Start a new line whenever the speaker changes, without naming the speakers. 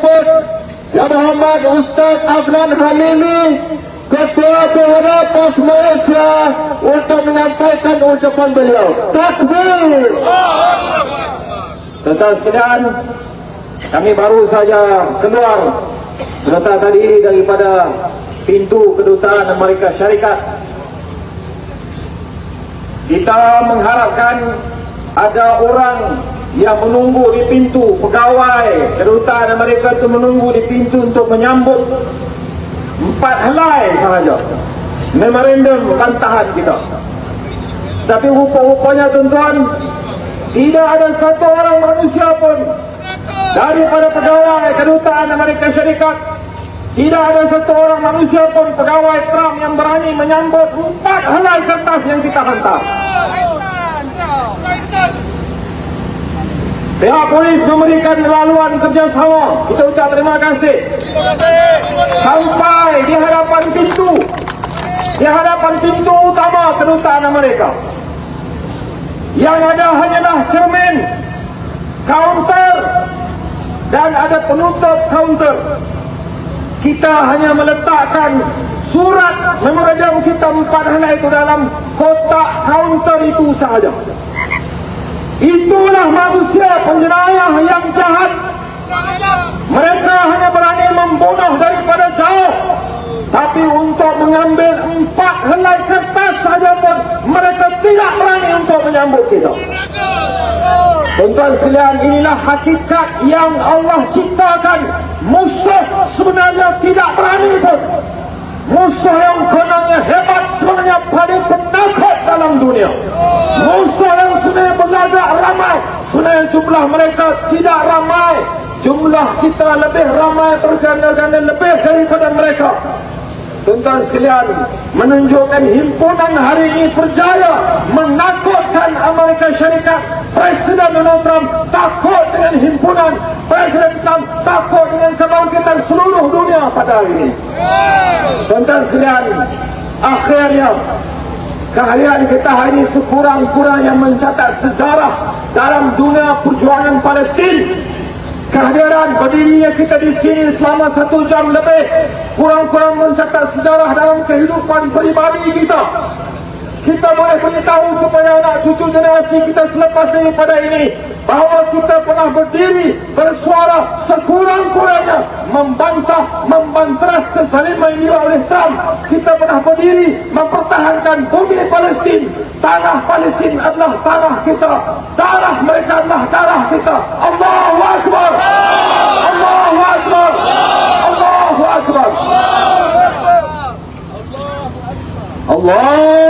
tersebut Yang Muhammad Ustaz Afnan Halili Ketua Pengarah Pos Malaysia untuk menyampaikan ucapan beliau. Takbir!
Tuan-tuan sekalian, kami baru saja keluar sebentar tadi daripada pintu kedutaan Amerika Syarikat. Kita mengharapkan ada orang yang menunggu di pintu pegawai kedutaan Amerika itu menunggu di pintu untuk menyambut empat helai sahaja. Memorandum bantahan kita. Tapi rupa-rupanya tuan-tuan tidak ada satu orang manusia pun daripada pegawai kedutaan Amerika Syarikat tidak ada satu orang manusia pun pegawai Trump yang berani menyambut empat helai kertas yang kita hantar pihak polis memberikan laluan kerjasama. Kita ucap terima kasih. Sampai di hadapan pintu. Di hadapan pintu utama kedutaan Amerika. Yang ada hanyalah cermin kaunter dan ada penutup kaunter. Kita hanya meletakkan surat memorandum kita empat helai itu dalam kotak kaunter itu sahaja itulah manusia penjenayah yang jahat. Mereka hanya berani membunuh daripada jauh. Tapi untuk mengambil empat helai kertas saja pun mereka tidak berani untuk menyambut kita. Tuan-tuan sekalian inilah hakikat yang Allah ciptakan. Musuh sebenarnya tidak berani pun. Musuh yang kononnya hebat sebenarnya paling penakut dalam dunia. Musuh yang sebenarnya ramai sebenarnya jumlah mereka tidak ramai. Jumlah kita lebih ramai berganda-ganda lebih daripada mereka. Tuan-tuan sekalian menunjukkan himpunan hari ini berjaya menakutkan Amerika Syarikat. Presiden Donald Trump takut dengan himpunan. Presiden Trump takut dengan kebangkitan seluruh dunia pada hari ini. Tuan-tuan sekalian akhirnya kehadiran kita hari ini sekurang-kurangnya mencatat sejarah dalam dunia perjuangan Palestin. Kehadiran berdirinya kita di sini selama satu jam lebih kurang-kurang mencatat sejarah dalam kehidupan peribadi kita. Kita boleh beritahu kepada anak cucu generasi kita selepas daripada ini bahawa kita pernah berdiri bersuara sekurang-kurangnya membantah membanteras kezaliman ini oleh Trump kita pernah berdiri mempertahankan bumi Palestin. Tanah Palestin adalah tanah kita. Darah mereka adalah darah kita. Allahu Akbar! Allahu Akbar! Allahu Akbar! Allahu Akbar